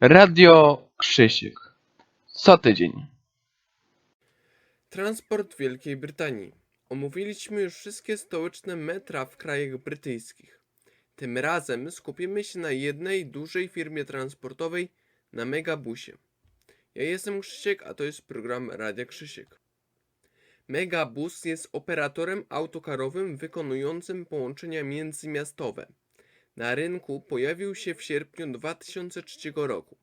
Radio Krzysiek. Co tydzień. Transport Wielkiej Brytanii. Omówiliśmy już wszystkie stołeczne metra w krajach brytyjskich. Tym razem skupimy się na jednej dużej firmie transportowej, na Megabusie. Ja jestem Krzysiek, a to jest program Radia Krzysiek. Megabus jest operatorem autokarowym wykonującym połączenia międzymiastowe. Na rynku pojawił się w sierpniu 2003 roku.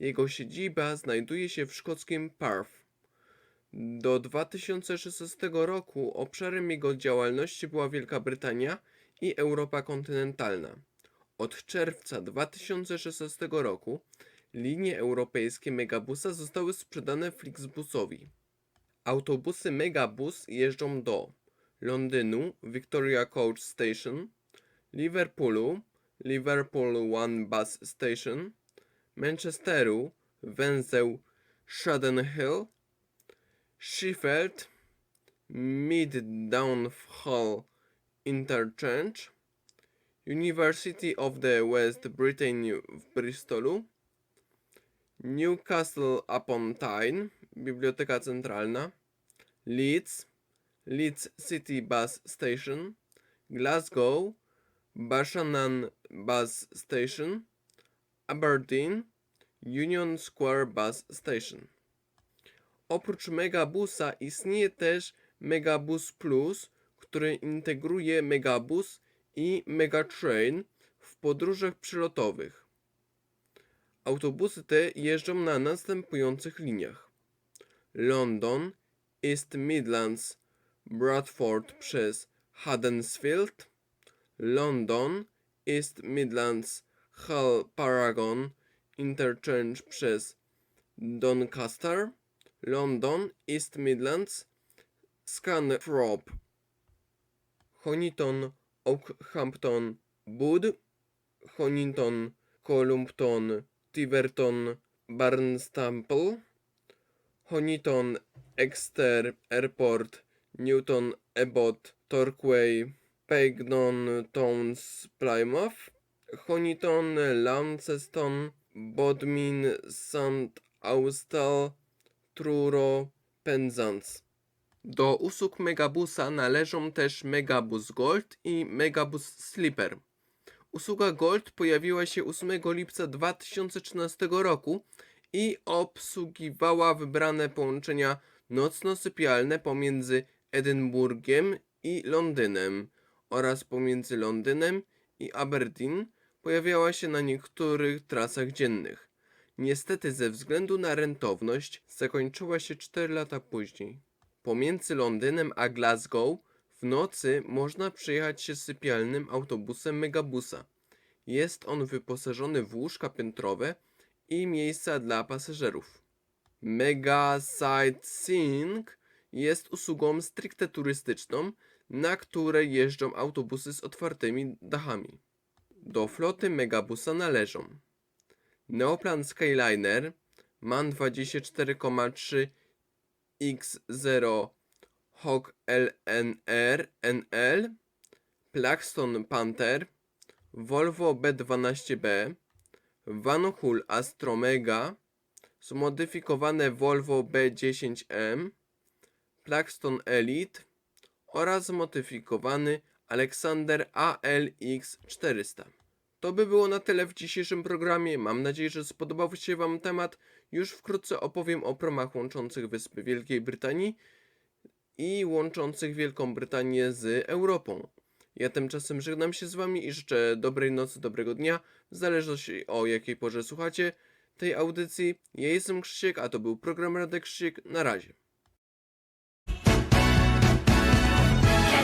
Jego siedziba znajduje się w szkockim Perth. Do 2016 roku obszarem jego działalności była Wielka Brytania i Europa kontynentalna. Od czerwca 2016 roku linie europejskie Megabusa zostały sprzedane Flixbusowi. Autobusy Megabus jeżdżą do Londynu Victoria Coach Station, Liverpoolu Liverpool One Bus Station, Manchesteru węzeł Shadden Hill, Sheffield, Mid Downhall Interchange, University of the West Britain w Bristolu, Newcastle upon Tyne, Biblioteka Centralna, Leeds, Leeds City Bus Station, Glasgow, Bashanan Bus Station, Aberdeen, Union Square Bus Station. Oprócz Megabusa istnieje też Megabus Plus, który integruje Megabus i Megatrain w podróżach przylotowych. Autobusy te jeżdżą na następujących liniach: London, East Midlands, Bradford przez Huddersfield, London, East Midlands, Hull Paragon Interchange przez Doncaster, London, East Midlands, Scunthorpe, Honiton, Oakhampton, Bud, Honiton, Columpton, Tiverton, Barnstaple, Honiton, Exeter Airport, Newton Abbot, Torquay, Pagnon Towns, Plymouth, Honiton, Launceston, Bodmin, St. Austell, Truro, Penzance. Do usług Megabusa należą też Megabus Gold i Megabus Sleeper. Usługa Gold pojawiła się 8 lipca 2013 roku i obsługiwała wybrane połączenia nocno-sypialne pomiędzy Edynburgiem i Londynem oraz pomiędzy Londynem i Aberdeen pojawiała się na niektórych trasach dziennych. Niestety ze względu na rentowność zakończyła się 4 lata później. Pomiędzy Londynem a Glasgow w nocy można przejechać się sypialnym autobusem Megabusa. Jest on wyposażony w łóżka piętrowe i miejsca dla pasażerów. Mega Sightseeing jest usługą stricte turystyczną, na której jeżdżą autobusy z otwartymi dachami. Do floty Megabusa należą Neoplan Skyliner MAN 24,3 X0 Hawk LNR NL Plaxton Panther Volvo B12B Vanhool Astromega zmodyfikowane Volvo B10M Plaxton Elite oraz zmodyfikowany Alexander ALX400. To by było na tyle w dzisiejszym programie. Mam nadzieję, że spodobał się Wam temat. Już wkrótce opowiem o promach łączących Wyspy Wielkiej Brytanii i łączących Wielką Brytanię z Europą. Ja tymczasem żegnam się z Wami i życzę dobrej nocy, dobrego dnia, w zależności o jakiej porze słuchacie tej audycji. Ja jestem Krzysiek, a to był program Radek Krzysiek. Na razie.